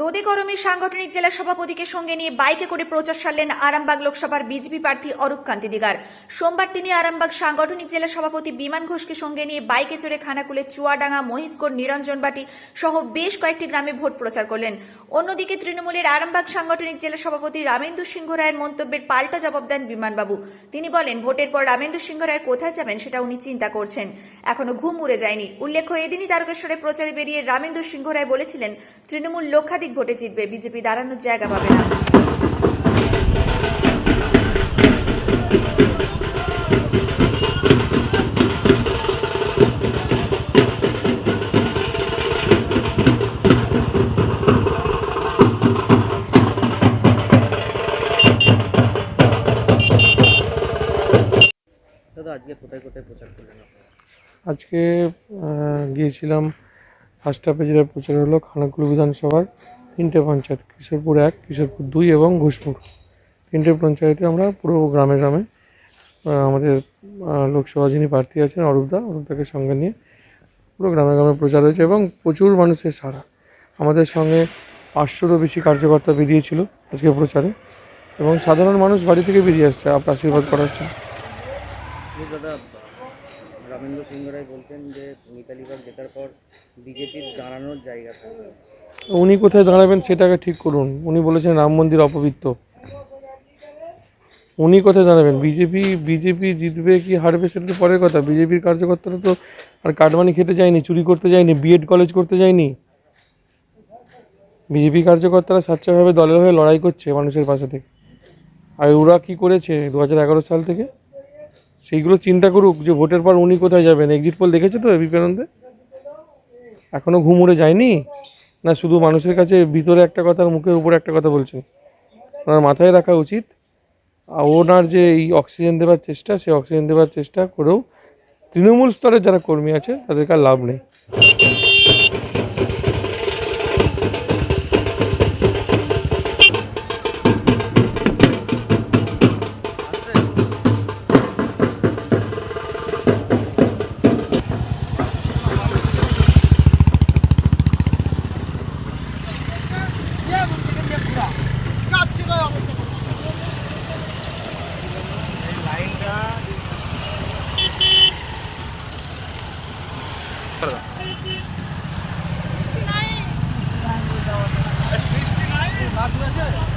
রোদে গরমে সাংগঠনিক জেলা সভাপতিকে সঙ্গে নিয়ে বাইকে করে প্রচার সারলেন আরামবাগ লোকসভার বিজেপি প্রার্থী অরূপ কান্তি দিগার। সোমবার তিনি আরামবাগ সাংগঠনিক জেলা সভাপতি বিমান ঘোষকে সঙ্গে নিয়ে বাইকে চড়ে খানাকুলে চুয়াডাঙ্গা মহিষগড় নিরঞ্জনবাটি সহ বেশ কয়েকটি গ্রামে ভোট প্রচার করলেন। অন্যদিকে তৃণমূলের আরামবাগ সাংগঠনিক জেলা সভাপতি রামেন্দু সিংহ রায়ের মন্তব্যের পাল্টা জবাব দেন বিমানবাবু। তিনি বলেন, ভোটের পর রামেন্দু সিংহ রায় কোথায় যাবেন সেটা উনি চিন্তা করছেন। এখনও ঘুম উড়ে যায়নি। উল্লেখ্য, এদিনই তারকেশ্বরে প্রচারে বেরিয়ে রামেন্দু সিংহ রায় বলেছিলেন, তৃণমূল লক্ষাধিক ভোটে জিতবে বিজেপি দাঁড়ানোর জায়গা পাবে না। দাদা আজকে কোথায় কোথায় প্রচার করলেন আজকে আহ, গিয়েছিলাম হাফে যেটা প্রচার হলো খানাকুল বিধানসভার তিনটে পঞ্চায়েত, কিশোরপুর এক, কিশোরপুর দুই এবং ঘোষপুর তিনটে পঞ্চায়েতে আমরা পুরো গ্রামে গ্রামে আমাদের লোকসভা যিনি প্রার্থী আছেন অরূপদা অরূপদাকে সঙ্গে নিয়ে পুরো গ্রামে গ্রামে প্রচার হয়েছে এবং প্রচুর মানুষের সারা আমাদের সঙ্গে পাঁচশোরও বেশি কার্যকর্তা বেরিয়েছিল আজকে প্রচারে এবং সাধারণ মানুষ বাড়ি থেকে বেরিয়ে আসছে আপনার আশীর্বাদ করার জন্য। যে রামেন্দ্র সিংহ রায় বলছেন যে মিতালিবাগ জেতার পর বিজেপির দাঁড়ানোর জায়গা থাকবে উনি কোথায় দাঁড়াবেন সেটাকে ঠিক করুন। উনি বলেছেন রাম মন্দির অপবিত্র। উনি কোথায় দাঁড়াবেন? বিজেপি বিজেপি জিতবে কি হারবে সেটা তো পরের কথা। বিজেপির কার্যকর্তারা তো আর কাটমানি খেতে যায়নি, চুরি করতে যায়নি বিএড কলেজ করতে যায়নি। বিজেপি কার্যকর্তারা স্বেচ্ছাভাবে দলের হয়ে লড়াই করছে মানুষের পাশে থেকে। আর ওরা কি করেছে দু হাজার এগারো সাল থেকে? সেইগুলো চিন্তা করুক যে ভোটের পর উনি কোথায় যাবেন? এক্সিট পোল দেখেছে তো এবি আনন্দে? এখনও ঘুম যায়নি? না শুধু মানুষের কাছে ভিতরে একটা কথা আর মুখের উপরে একটা কথা বলছেন? ওনার মাথায় রাখা উচিত। ওনার যে এই অক্সিজেন দেবার চেষ্টা সে অক্সিজেন দেবার চেষ্টা করেও তৃণমূল স্তরের যারা কর্মী আছে, তাদেরকে লাভ নেই। দিয়ে পুরা কাচ্ছি অবস্থা। এই লাইনটা। Thank you.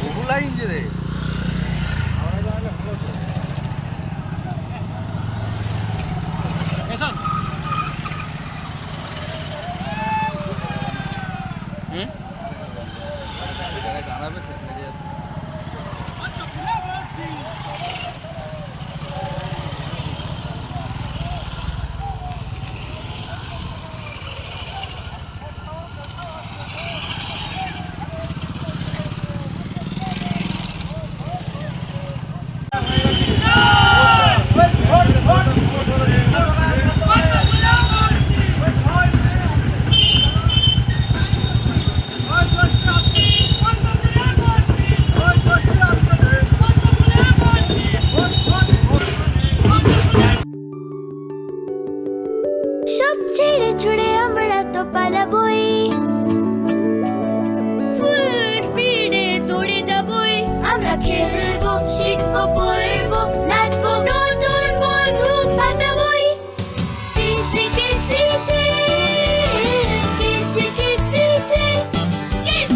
সব